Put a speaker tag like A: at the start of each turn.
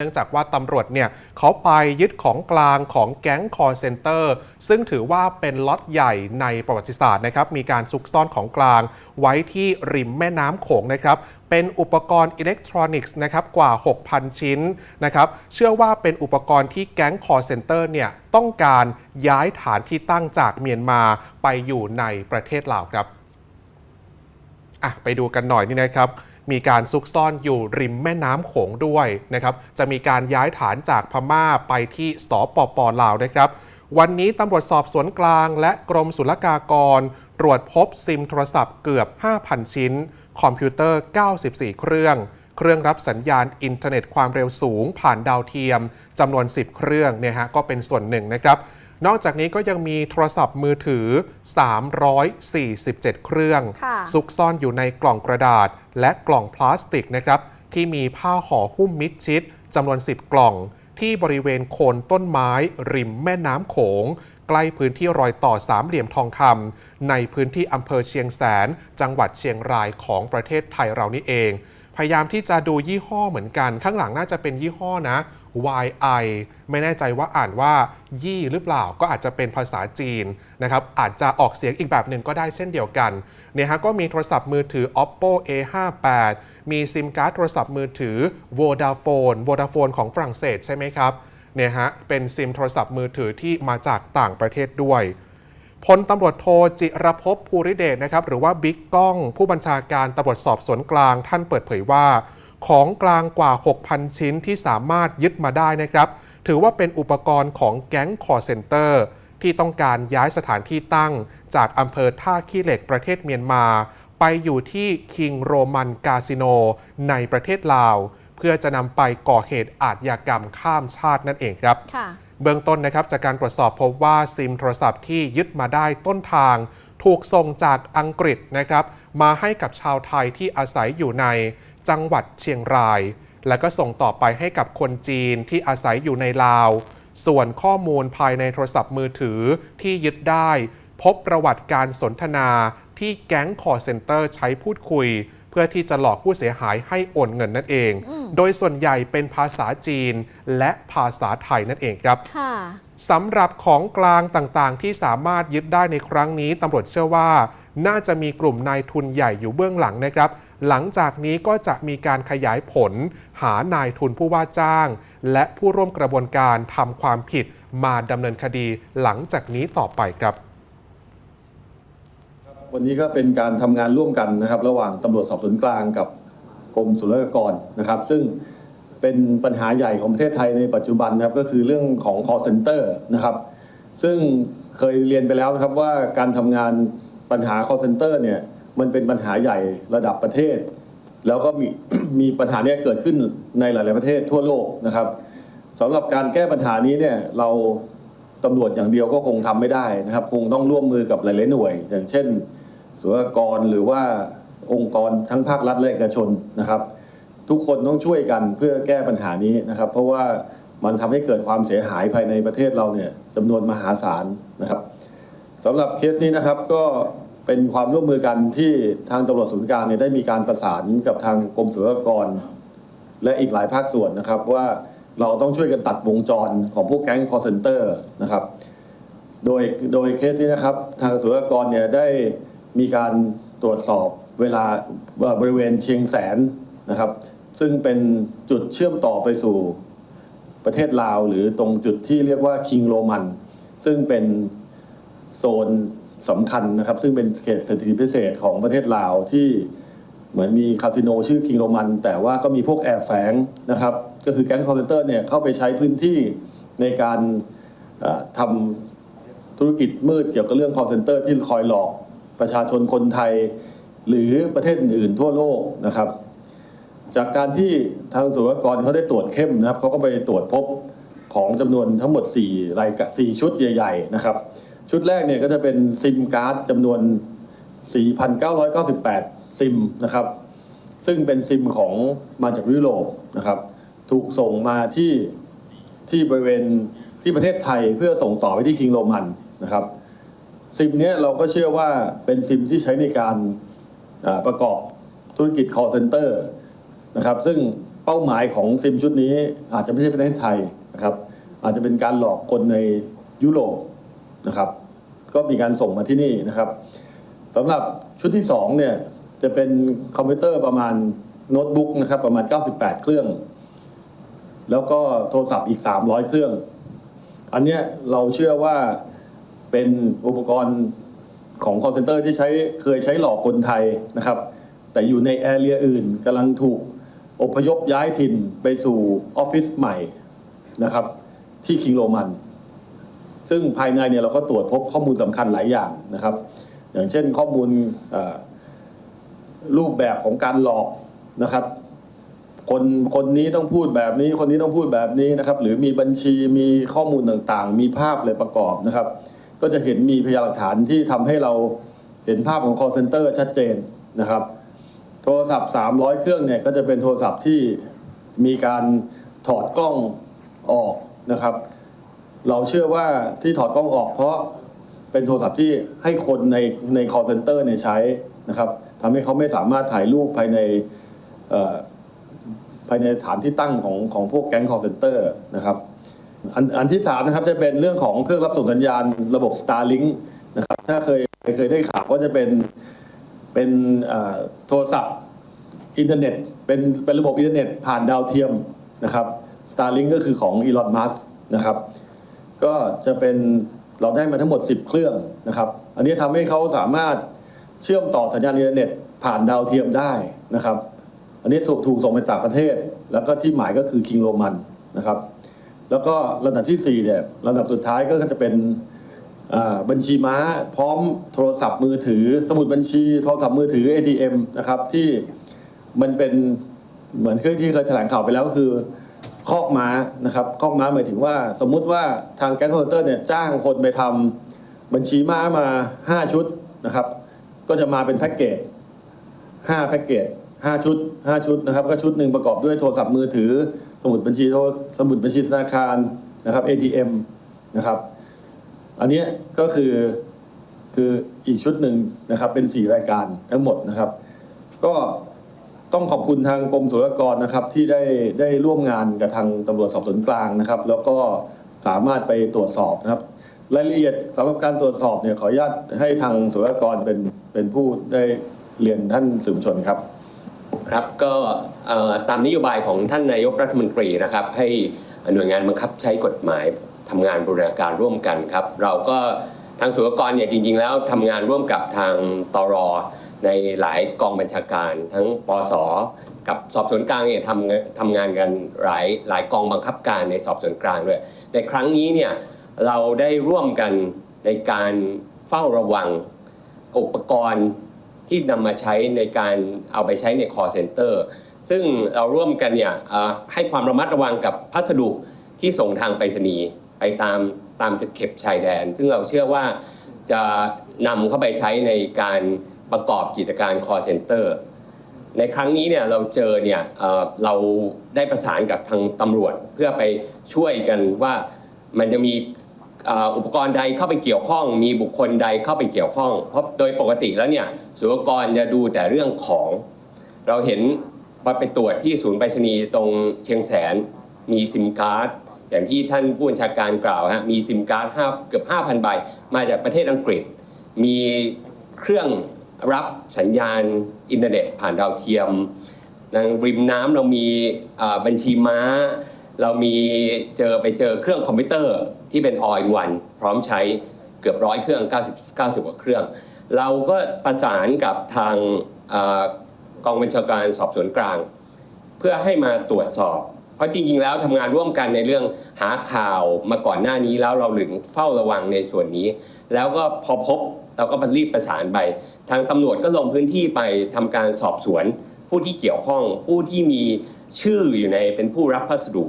A: เนื่องจากว่าตำรวจเนี่ยเขาไปยึดของกลางของแก๊งคอร์เซนเตอร์ซึ่งถือว่าเป็นล็อตใหญ่ในประวัติศาสตร์นะครับ มีการซุกซ่อนของกลาง ไว้ที่ริมแม่น้ำโขงนะครับ เป็นอุปกรณ์อิเล็กทรอนิกส์นะครับกว่า 6,000 ชิ้นนะครับ เชื่อว่าเป็นอุปกรณ์ที่แก๊งคอร์เซนเตอร์เนี่ยต้องการย้ายฐานที่ตั้งจากเมียนมาไปอยู่ในประเทศลาวครับอะไปดูกันหน่อยนี่นะครับ มีการซุกซ่อนอยู่ริมแม่น้ำโขงด้วยนะครับ จะมีการย้ายฐานจากพม่าไปที่สปปลาวนะครับ วันนี้ตำรวจสอบสวนกลางและกรมศุลกากร ตรวจพบซิมโทรศัพท์เกือบ 5,000 ชิ้น คอมพิวเตอร์ 94 เครื่อง เครื่องรับสัญญาณอินเทอร์เน็ตความเร็วสูงผ่านดาวเทียมจำนวน 10 เครื่องเนี่ยฮะก็เป็นส่วนหนึ่งนะครับ นอกจากนี้ก็ยังมีโทรศัพท์มือถือ 347 เครื่อง
B: ค่ะ
A: ซุกซ่อนอยู่ในกล่องกระดาษ และกล่องพลาสติกนะครับที่มีผ้าห่อหุ้มมิดชิดจำนวน 10 กล่อง ที่บริเวณโคนต้นไม้ ริมแม่น้ำโขง ใกล้พื้นที่รอยต่อสามเหลี่ยมทองคำในพื้นที่อำเภอเชียงแสน จังหวัดเชียงรายของประเทศไทยเรานี่เอง พยายามที่จะดูยี่ห้อเหมือนกัน ข้างหลังน่าจะเป็นยี่ห้อนะ YI ไม่แน่ใจว่าอ่านว่า ยี่หรือเปล่าก็อาจจะเป็นภาษาจีนนะครับอาจจะออกเสียงอีกแบบหนึ่งก็ได้เช่นเดียวกันเนี่ยฮะก็มีโทรศัพท์มือถือ Oppo A58 มีซิมการ์ดโทรศัพท์มือถือ Vodafone Vodafone ของฝรั่งเศสใช่ไหมครับเนี่ยฮะเป็นซิมโทรศัพท์มือถือที่มาจากต่างประเทศด้วยพลตำรวจโทจิรภพภูริเดชนะครับหรือว่าบิ๊กก้องผู้บัญชาการตำรวจสอบสวนกลางท่านเปิดเผยว่า ของกลางกว่า 6,000 ชิ้นที่สามารถยึดมาได้นะครับ ถือว่าเป็นอุปกรณ์ของแก๊งคอร์เซนเตอร์ที่ต้องการย้ายสถานที่ตั้ง จากอำเภอท่าขี้เหล็กประเทศเมียนมา ไปอยู่ที่คิงโรมันกาสิโนในประเทศลาว เพื่อจะนำไปก่อเหตุอาทยากรรมข้ามชาตินั่นเองครับ
B: ค่ะ
A: เบื้องต้นนะครับจากการตรวจสอบพบว่าซิมโทรศัพท์ที่ยึดมาได้ต้นทาง ถูกส่งจากอังกฤษนะครับ มาให้กับชาวไทยที่อาศัยอยู่ใน จังหวัดเชียงราย แล้วก็ส่งต่อไปให้กับคนจีนที่อาศัยอยู่ในลาว ส่วนข้อมูลภายในโทรศัพท์มือถือที่ยึดได้ พบประวัติการสนทนาที่แก๊งคอร์เซนเตอร์ใช้พูดคุย เพื่อที่จะหลอกผู้เสียหายให้โอนเงินนั่นเอง โดยส่วนใหญ่เป็นภาษาจีนและภาษาไทยนั่นเองครับ
B: ค่ะ
A: สำหรับของกลางต่างๆ ที่สามารถยึดได้ในครั้งนี้ตำรวจเชื่อว่า น่าจะมีกลุ่มนายทุนใหญ่อยู่เบื้องหลังนะครับ หลังจากนี้ก็จะมีการขยายผล หานายทุนผู้ว่าจ้าง และผู้ร่วมกระบวนการทำความผิดมาดำเนินคดีหลังจากนี้ต่อไปครับ
C: วันนี้ก็เป็นการทำงานร่วมกันนะครับ ระหว่างตำรวจสอบสวนกลางกับกรมศุลกากรนะครับ ซึ่งเป็นปัญหาใหญ่ของประเทศไทยในปัจจุบันนะครับก็คือเรื่องของ call center นะครับ ซึ่งเคยเรียนไปแล้วนะครับว่าการทำงานปัญหา call center เนี่ย มันเป็นปัญหาใหญ่ระดับประเทศ แล้วก็มีมีปัญหาเนี้เกิดขึ้นในหลาย ๆประเทศทั่วโลกนะครับสำหรับการแก้ปัญหานี้เนี่ยเราตำรวจอย่างเดียวก็คงทำไม่ได้นะครับ คงต้องร่วมมือกับหลาย ๆ หน่วย อย่างเช่นศุลกากรหรือว่าองค์กรทั้งภาครัฐและเอกชนนะครับ ทุกคนต้องช่วยกันเพื่อแก้ปัญหานี้นะครับ เพราะว่ามันทำให้เกิดความเสียหายภายในประเทศเราเนี่ยจำนวนมหาศาลนะครับสำหรับเคสนี้นะครับก็ เป็นความร่วมมือกันที่ทางตำรวจศูนย์กลางเนี่ยได้มีการประสานกับทางกรมศุลกากร และอีกหลายภาคส่วนนะครับว่าเราต้องช่วยกันตัดวงจรของพวกแก๊งคอร์เซนเตอร์นะครับ โดยโดยเคสนี้นะครับ ทางศุลกากรเนี่ยได้มีการตรวจสอบเวลาว่าบริเวณเชียงแสนนะครับ ซึ่งเป็นจุดเชื่อมต่อไปสู่ประเทศลาว หรือตรงจุดที่เรียกว่าคิงโรมัน ซึ่งเป็นโซน สำคัญนะครับ ซึ่งเป็นเขตเศรษฐกิจพิเศษของประเทศลาวที่เหมือนมีคาสิโนชื่อคิงโรมัน แต่ว่าก็มีพวกแอบแฝงนะครับ ก็คือแก๊งคอร์เซนเตอร์เนี่ยเข้าไปใช้พื้นที่ในการทำธุรกิจมืดเกี่ยวกับเรื่อง call center ที่คอยหลอกประชาชนคนไทย หรือประเทศอื่นทั่วโลกนะครับ จากการที่ทางศุลกากรเขาได้ตรวจเข้มนะครับเขาก็ไปตรวจพบของจำนวนทั้งหมด4รายการ4ชุดใหญ่ ๆ นะครับ ชุดแรกเนี่ยก็จะเป็นซิมการ์ดจำนวน 4,998 ซิมนะครับ ซึ่งเป็นซิมของมาจากยุโรปนะครับ ถูกส่งมาที่ที่บริเวณที่ประเทศไทยเพื่อส่งต่อไปที่คิงโรมันนะครับ ซิมเนี้ยเราก็เชื่อว่าเป็นซิมที่ใช้ในการประกอบธุรกิจ call center นะครับ ซึ่งเป้าหมายของซิมชุดนี้อาจจะไม่ใช่ประเทศไทยนะครับ อาจจะเป็นการหลอกคนในยุโรปนะครับ ก็มีการส่งมาที่นี่นะครับสำหรับชุดที่สองเนี่ยจะเป็นคอมพิวเตอร์ประมาณโน้ตบุ๊กนะครับประมาณ 98 เครื่อง แล้วก็โทรศัพท์อีก 300 เครื่อง อันเนี้ยเราเชื่อว่าเป็นอุปกรณ์ของ call center ที่ใช้เคยใช้หลอกคนไทยนะครับ แต่อยู่ในแอเรียอื่นกำลังถูกอพยพย้ายถิ่นไปสู่ออฟฟิศใหม่นะครับ ที่คิงโรมัน ซึ่งภายในเนี่ยเราก็ตรวจพบข้อมูลสำคัญหลายอย่างนะครับ อย่างเช่นข้อมูลรูปแบบของการหลอกนะครับ คนคนนี้ต้องพูดแบบนี้ คนนี้ต้องพูดแบบนี้นะครับ หรือมีบัญชีมีข้อมูลต่างๆ มีภาพอะไรประกอบนะครับ ก็จะเห็นมีพยานหลักฐานที่ทำให้เราเห็นภาพของ call center ชัดเจนนะครับ โทรศัพท์ 300 เครื่องเนี่ยก็จะเป็นโทรศัพท์ที่มีการถอดกล้องออกนะครับ เราเชื่อว่าที่ถอดกล้องออก เพราะเป็นโทรศัพท์ที่ให้คนในใน call center เนี่ยใช้นะครับทำให้เขาไม่สามารถถ่ายรูปภายในภายในฐานที่ตั้งของของพวกแก๊ง call center นะครับอันอันที่สามนะครับจะเป็นเรื่องของเครื่องรับส่งสัญญาณระบบ Starlink นะครับถ้าเคยเคยได้ข่าวก็จะเป็นเป็นโทรศัพท์อินเทอร์เน็ตเป็นเป็นระบบอินเทอร์เน็ตผ่านดาวเทียมนะครับ Starlink ก็คือของ Elon Musk นะครับ ก็จะเป็นเราได้มาทั้งหมด 10 เครื่องนะครับ อันนี้ทำให้เขาสามารถเชื่อมต่อสัญญาณอินเทอร์เน็ตผ่านดาวเทียมได้นะครับ อันนี้ถูกส่งไปต่างประเทศ แล้วก็ที่หมายก็คือคิงโรมันนะครับ แล้วก็ระดับที่4เนี่ยระดับสุดท้ายก็จะเป็นบัญชีม้าพร้อมโทรศัพท์มือถือ สมุดบัญชีโทรศัพท์มือถือ ATM นะครับที่มันเป็นเหมือนที่ที่เคยแถลงข่าวไปแล้วก็คือ คอกม้านะครับคอกม้าหมายถึงว่า สมมุติว่าทางแก๊งคอร์เตอร์เนี่ยจ้างคนไปทำบัญชีม้ามา 5 ชุดนะครับ ก็จะมาเป็นแพ็กเกจ5แพ็กเกจ5ชุด 5 ชุดนะครับ ก็ชุดหนึ่งประกอบด้วยโทรศัพท์มือถือ สมุดบัญชีโทรสมุดบัญชีธนาคารนะครับ ATM นะครับอันนี้ก็คือคืออีกชุดหนึ่งนะครับเป็น 4 รายการทั้งหมดนะครับ ก็ ต้องขอบคุณทางกรมศุลกากรนะครับที่ได้ได้ร่วมงานกับทางตำรวจสอบสวนกลางนะครับ แล้วก็สามารถไปตรวจสอบนะครับ รายละเอียดสำหรับการตรวจสอบเนี่ยขออนุญาตให้ทางศุลกากรเป็นเป็นผู้ได้เรียนท่านสื่อมวลชนครับ
B: ครับก็เอ่อตามนโยบายของท่านนายกรัฐมนตรีนะครับ ให้หน่วยงานบังคับใช้กฎหมายทำงานบูรณาการร่วมกันครับ เราก็ทางศุลกากรเนี่ยจริงๆแล้วทำงานร่วมกับทางตร ในหลายกองบัญชาการทั้งปสกับสอบสวนกลางเนี่ยทำทำงานกันหลายหลายกองบังคับการในสอบสวนกลางด้วย ในครั้งนี้เนี่ยเราได้ร่วมกันในการเฝ้าระวังอุปกรณ์ที่นำมาใช้ในการเอาไปใช้ใน call center ซึ่งเราร่วมกันเนี่ยให้ความระมัดระวังกับพัสดุที่ส่งทางไปรษณีย์ไปตามตามจะเข็บชายแดน ซึ่งเราเชื่อว่าจะนำเข้าไปใช้ในการ ประกอบกิจการ call center ในครั้งนี้เนี่ยเราเจอเนี่ยเเราได้ประสานกับทางตำรวจเพื่อไปช่วยกันว่ามันจะมีอุปกรณ์ใดเข้าไปเกี่ยวข้อง มีบุคคลใดเข้าไปเกี่ยวข้อง เพราะโดยปกติแล้วเนี่ยศุลกากรจะดูแต่เรื่องของ เราเห็นพอไปตรวจที่ศูนย์ไปรษณีย์ตรงเชียงแสนมีซิมการ์ดอย่างที่ท่านผู้บัญชาการกล่าวฮะมีซิมการ์ดห้าเกือบ 5,000 ใบ มาจากประเทศอังกฤษ มีเครื่อง รับสัญญาณอินเทอร์เน็ตผ่านดาวเทียมทางริมน้ำเรามีบัญชีม้า เรามีเจอไปเจอเครื่องคอมพิวเตอร์ที่เป็น all in one พร้อมใช้เกือบร้อยเครื่อง 90 90กว่าเครื่อง เราก็ประสานกับทางอกองบัญชาการสอบสวนกลาง เพื่อให้มาตรวจสอบ เพราะจริงๆแล้วทำงานร่วมกันในเรื่องหาข่าวมาก่อนหน้านี้แล้วเราถึงเฝ้าระวังในส่วนนี้ แล้วก็พอพบเราก็รีบประสานไป ทางตำรวจก็ลงพื้นที่ไปทำการสอบสวน ผู้ที่เกี่ยวข้องผู้ที่มีชื่ออยู่ในเป็นผู้รับพัสดุ